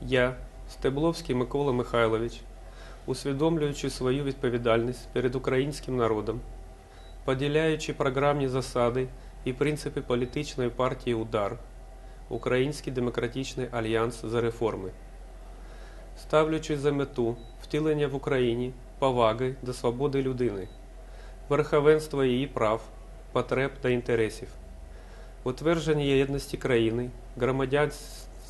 Я, Стебловський Микола Михайлович, усвідомлюючи свою відповідальність перед українським народом, поділяючи програмні засади і принципи політичної партії Удар, Український демократичний альянс за реформи, ставлячи за мету втілення в Україні поваги до свободи людини, верховенства її прав, потреб та інтересів, утвердження єдності країни,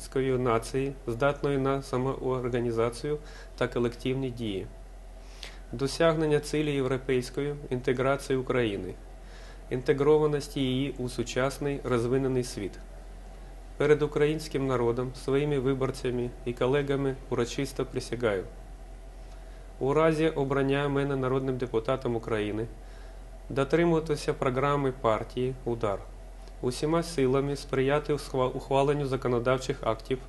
громадянської нації, здатної на самоорганізацію та колективні дії, досягнення цілі європейської інтеграції України, інтегрованості її у сучасний розвинений світ. Перед українським народом, своїми виборцями і колегами урочисто присягаю. У разі обрання мене народним депутатом України дотримуватися програми партії Удар, усіма силами сприяти ухваленню законодавчих актів,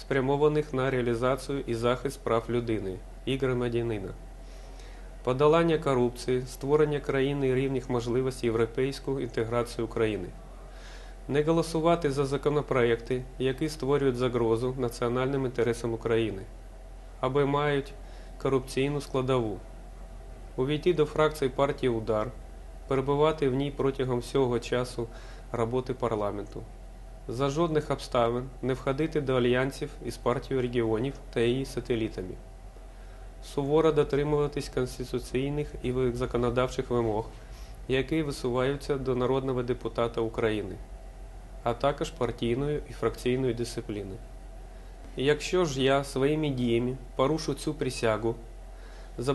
спрямованих на реалізацію і захист прав людини і громадянина, подолання корупції, створення країни рівних можливостей європейську інтеграцію України. Не голосувати за законопроекти, які створюють загрозу національним інтересам України, або мають корупційну складову. Увійти до фракції партії Удар, перебувати в ній протягом всього часу роботи парламенту. За жодних обставин не входити до альянсів із партією регіонів та її сателітами. Суворо дотримуватись конституційних і законодавчих вимог, які висуваються до народного депутата України, а також партійної і фракційної дисципліни. Якщо ж я своїми діями порушу цю присягу